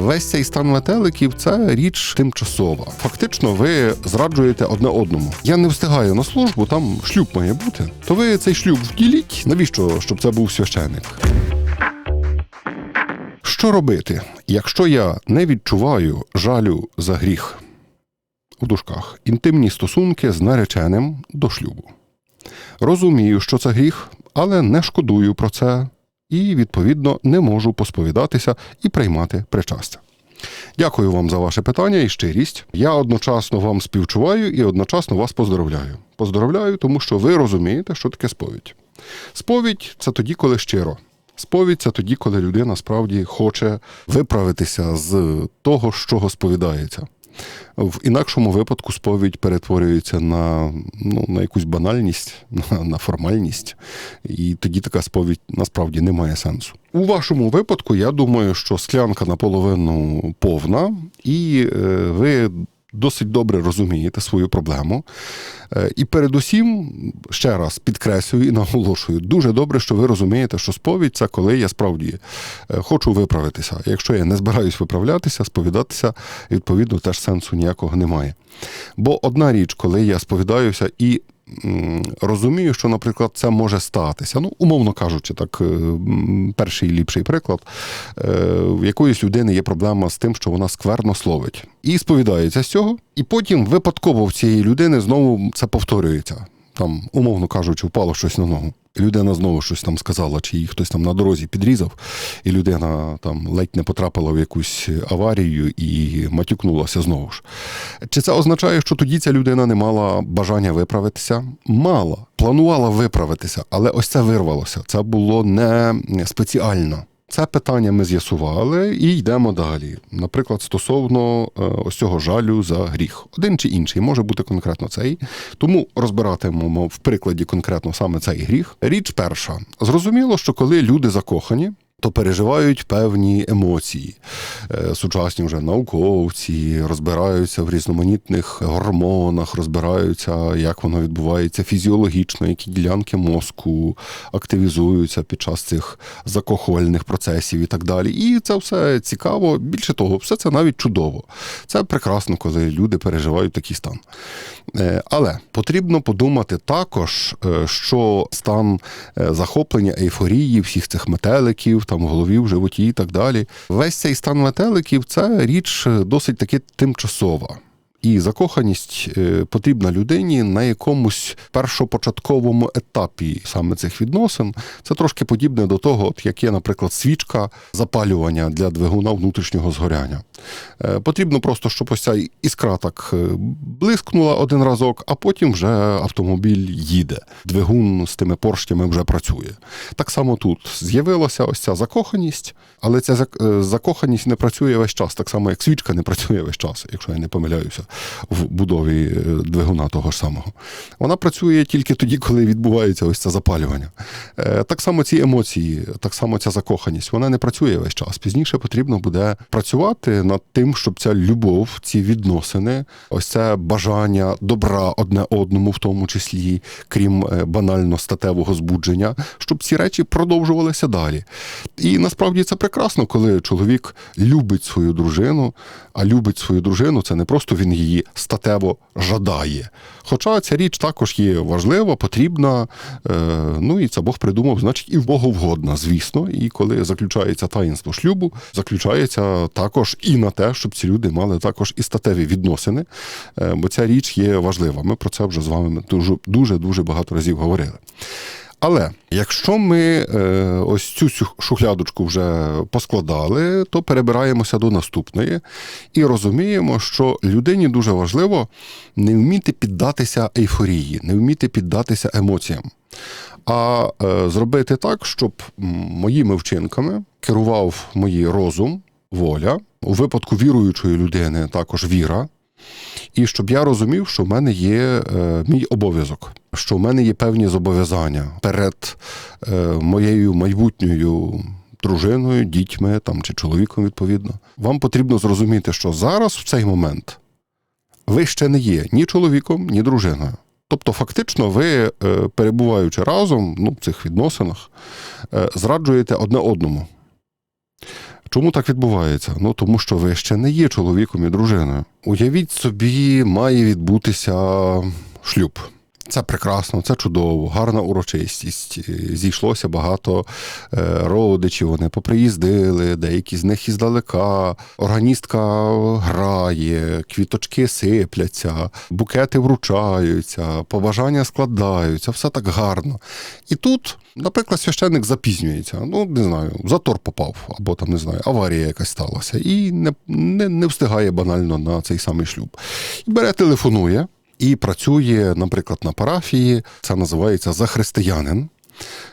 Весь цей стан метеликів це річ тимчасова. Фактично, ви зраджуєте одне одному. Я не встигаю на службу, там шлюб має бути. То ви цей шлюб вділіть. Навіщо, щоб це був священик? Що робити, якщо я не відчуваю жалю за гріх? У дужках інтимні стосунки з нареченим до шлюбу. Розумію, що це гріх, але не шкодую про це і, відповідно, не можу посповідатися і приймати причастя. Дякую вам за ваше питання і щирість. Я одночасно вам співчуваю і одночасно вас поздоровляю. Поздоровляю, тому що ви розумієте, що таке сповідь. Сповідь це тоді, коли щиро. Сповідь це тоді, коли людина справді хоче виправитися з того, з чого сповідається. В інакшому випадку сповідь перетворюється на, ну, на якусь банальність, на, на формальність, і тоді така сповідь насправді не має сенсу. У вашому випадку, я думаю, що склянка наполовину повна, і е, ви досить добре розумієте свою проблему. Е, І передусім, ще раз підкреслюю і наголошую, дуже добре, що ви розумієте, що сповідь це коли я справді е, хочу виправитися. Якщо я не збираюсь виправлятися, сповідатися, відповідно, теж сенсу ніякого немає. Бо одна річ, коли я сповідаюся і розумію, що, наприклад, це може статися. Ну, умовно кажучи, так, е, перший ліпший приклад. Е, В якоїсь людини є проблема з тим, що вона скверно словить. І сповідається з цього, і потім випадково в цієї людини знову це повторюється. Там, умовно кажучи, впало щось на ногу. Людина знову щось там сказала, чи її хтось там на дорозі підрізав, і людина там ледь не потрапила в якусь аварію і матюкнулася знову ж. Чи це означає, що тоді ця людина не мала бажання виправитися? Мала, планувала виправитися, але ось це вирвалося. Це було не спеціально. Це питання ми з'ясували і йдемо далі. Наприклад, стосовно е, ось цього жалю за гріх. Один чи інший може бути конкретно цей. Тому розбиратимемо в прикладі конкретно саме цей гріх. Річ перша. Зрозуміло, що коли люди закохані. То переживають певні емоції. Е, Сучасні вже науковці розбираються в різноманітних гормонах, розбираються, як воно відбувається фізіологічно, які ділянки мозку активізуються під час цих закохувальних процесів і так далі. І це все цікаво. Більше того, все це навіть чудово. Це прекрасно, коли люди переживають такий стан. Е, Але потрібно подумати також, е, що стан захоплення, ейфорії, всіх цих метеликів, там в голові, в животі і так далі. Весь цей стан метеликів це річ е, досить таки тимчасова. І закоханість е, потрібна людині на якомусь першопочатковому етапі саме цих відносин. Це трошки подібне до того, от як є, наприклад, свічка запалювання для двигуна внутрішнього згоряння. Е, Потрібно просто, щоб ось ця іскра так е, блискнула один разок, а потім вже автомобіль їде. Двигун з тими поршнями вже працює. Так само тут з'явилася ось ця закоханість, але ця закоханість не працює весь час, так само як свічка не працює весь час, якщо я не помиляюся в будові е, двигуна того ж самого. Вона працює тільки тоді, коли відбувається ось це запалювання. Е, Так само ці емоції, так само ця закоханість, вона не працює весь час. Пізніше потрібно буде працювати над тим, щоб ця любов, ці відносини, ось це бажання добра одне одному, в тому числі, крім е, банально статевого збудження, щоб ці речі продовжувалися далі. І насправді це прекрасно, коли чоловік любить свою дружину, а любить свою дружину це не просто він її статево жадає. Хоча ця річ також є важлива, потрібна, е, ну і це Бог придумав, значить, і в боговгодна, звісно. І коли заключається таїнство шлюбу, заключається також і на те, щоб ці люди мали також і статеві відносини, е, бо ця річ є важлива. Ми про це вже з вами дуже дуже багато разів говорили. Але якщо ми е, ось цю шухлядочку вже поскладали, то перебираємося до наступної і розуміємо, що людині дуже важливо не вміти піддатися ейфорії, не вміти піддатися емоціям, а е, зробити так, щоб моїми вчинками керував мої розум, воля, у випадку віруючої людини також віра. І щоб я розумів, що в мене є е, мій обов'язок, що в мене є певні зобов'язання перед е, моєю майбутньою дружиною, дітьми там, чи чоловіком, відповідно. Вам потрібно зрозуміти, що зараз, в цей момент, ви ще не є ні чоловіком, ні дружиною. Тобто, фактично, ви, е, перебуваючи разом ну, в цих відносинах, е, зраджуєте одне одному. Чому так відбувається? Ну тому що ви ще не є чоловіком і дружиною. Уявіть собі, має відбутися шлюб. Це прекрасно, це чудово, гарна урочистість. Зійшлося багато е, родичів. Вони поприїздили, деякі з них іздалека. Органістка грає, квіточки сипляться, букети вручаються, побажання складаються, все так гарно. І тут, наприклад, священник запізнюється. Ну, не знаю, затор попав, або там не знаю, аварія якась сталася, і не, не, не встигає банально на цей самий шлюб. І бере, телефонує і працює, наприклад, на парафії. Це називається захристиянин.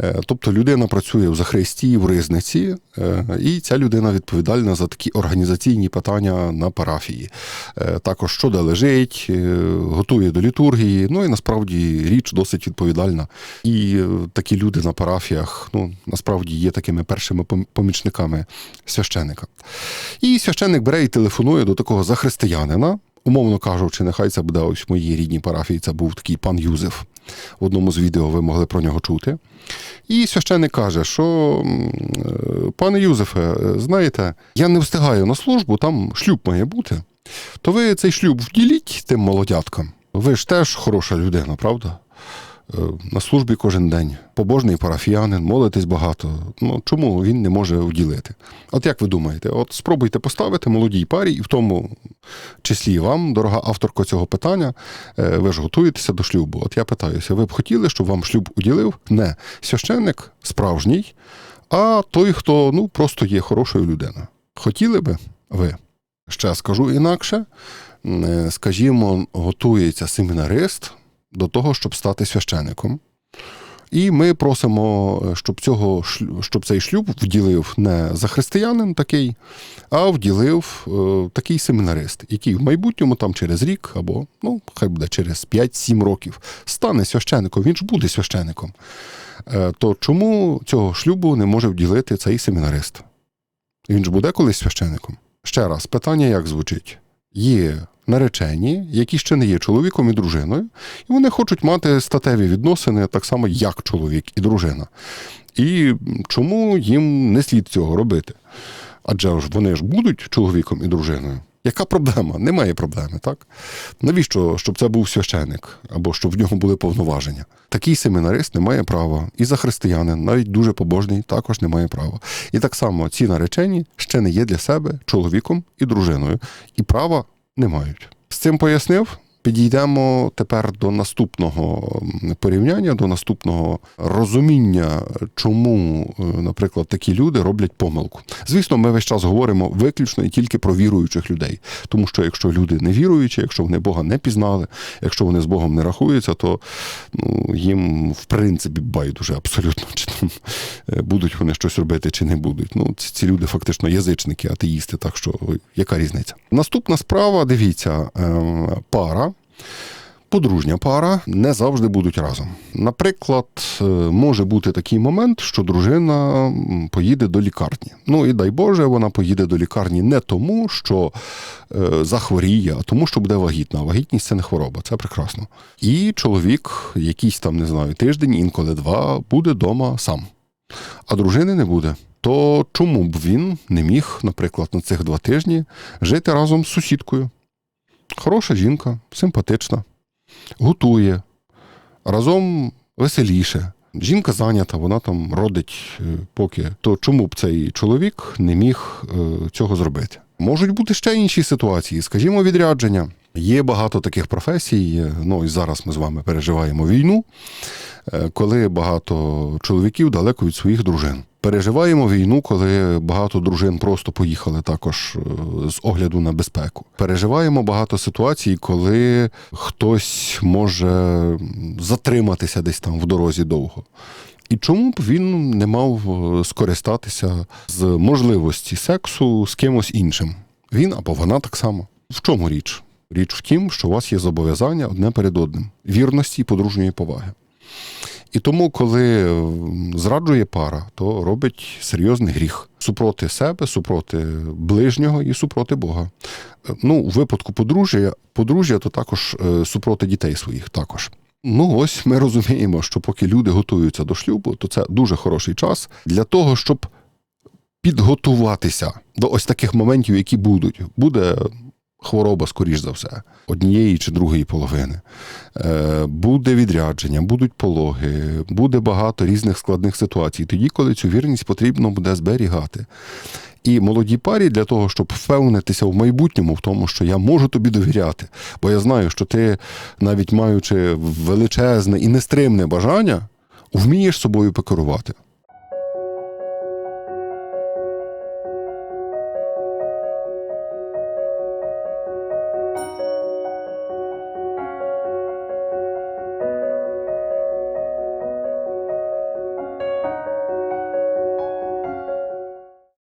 Е, Тобто людина працює в захристі, в ризниці, е, і ця людина відповідальна за такі організаційні питання на парафії. Е, Також що де лежить, готує до літургії. Ну і насправді річ досить відповідальна. І такі люди на парафіях ну, насправді є такими першими помічниками священика. І священник бере і телефонує до такого захристиянина. Умовно кажучи, нехай це буде ось в моїй рідній парафії. Це був такий пан Юзеф. В одному з відео ви могли про нього чути. І священник каже, що е, пане Юзефе, е, знаєте, я не встигаю на службу, там шлюб має бути. То ви цей шлюб вділіть тим молодяткам. Ви ж теж хороша людина, правда? Е, На службі кожен день. Побожний парафіянин, молитесь багато. Ну чому він не може вділити? От як ви думаєте, от спробуйте поставити молодій парі, і в тому числі вам, дорога авторка цього питання, е, ви ж готуєтеся до шлюбу. От я питаюся, ви б хотіли, щоб вам шлюб уділив? Не священник справжній, а той, хто ну, просто є хорошою людиною. Хотіли би ви? Ще скажу інакше. Е, Скажімо, готується семінарист до того, щоб стати священником. І ми просимо, е, щоб цього щоб цей шлюб вділив не захристиянин такий, а вділив е, такий семінарист, який в майбутньому, там через рік або ну, хай буде через 5-7 років, стане священником. Він ж буде священником. Е, то чому цього шлюбу не може вділити цей семінарист? Він ж буде колись священником. Ще раз, питання як звучить? Є наречені, які ще не є чоловіком і дружиною, і вони хочуть мати статеві відносини так само, як чоловік і дружина. І чому їм не слід цього робити? Адже ж вони ж будуть чоловіком і дружиною. Яка проблема? Немає проблеми, так? Навіщо, щоб це був священик або щоб в нього були повноваження? Такий семінарист не має права. І за християнин, навіть дуже побожний, також не має права. І так само ці наречені ще не є для себе чоловіком і дружиною, і права не мають. З цим пояснив. Підійдемо тепер до наступного порівняння, до наступного розуміння, чому, е, наприклад, такі люди роблять помилку. Звісно, ми весь час говоримо виключно і тільки про віруючих людей, тому що якщо люди не віруючі, якщо вони Бога не пізнали, якщо вони з Богом не рахуються, то ну, їм в принципі байдуже абсолютно, чи там е, будуть вони щось робити, чи не будуть. Ну, ці, ці люди фактично язичники, атеїсти, так що яка різниця? Наступна справа, дивіться, е, пара. Подружня пара не завжди будуть разом. Наприклад, е, може бути такий момент, що дружина поїде до лікарні. Ну і дай Боже, вона поїде до лікарні не тому, що е, захворіє, а тому, що буде вагітна. Вагітність це не хвороба, це прекрасно. І чоловік, якийсь там, не знаю, тиждень, інколи два, буде вдома сам, а дружини не буде. То чому б він не міг, наприклад, на цих два тижні жити разом з сусідкою? Хороша жінка, симпатична, готує, разом веселіше. Жінка зайнята, вона там родить е, поки. То чому б цей чоловік не міг е, цього зробити? Можуть бути ще інші ситуації, скажімо, відрядження. Є багато таких професій. е, Ну і зараз ми з вами переживаємо війну, е, коли багато чоловіків далеко від своїх дружин. Переживаємо війну, коли багато дружин просто поїхали також е, з огляду на безпеку. Переживаємо багато ситуацій, коли хтось може затриматися десь там в дорозі довго. І чому б він не мав скористатися з можливості сексу з кимось іншим? Він або вона так само. В чому річ? Річ в тім, що у вас є зобов'язання одне перед одним вірності і подружньої поваги. І тому, коли зраджує пара, то робить серйозний гріх супроти себе, супроти ближнього і супроти Бога. Е, Ну, у випадку подружжя, подружжя то також е, супроти дітей своїх також. Ну, ось ми розуміємо, що поки люди готуються до шлюбу, то це дуже хороший час для того, щоб підготуватися до ось таких моментів, які будуть. Буде хвороба, скоріш за все, однієї чи другої половини. Е, Буде відрядження, будуть пологи, буде багато різних складних ситуацій. Тоді, коли цю вірність потрібно буде зберігати. І молодій парі для того, щоб впевнитися в майбутньому, в тому, що я можу тобі довіряти, бо я знаю, що ти, навіть маючи величезне і нестримне бажання, вмієш собою покерувати.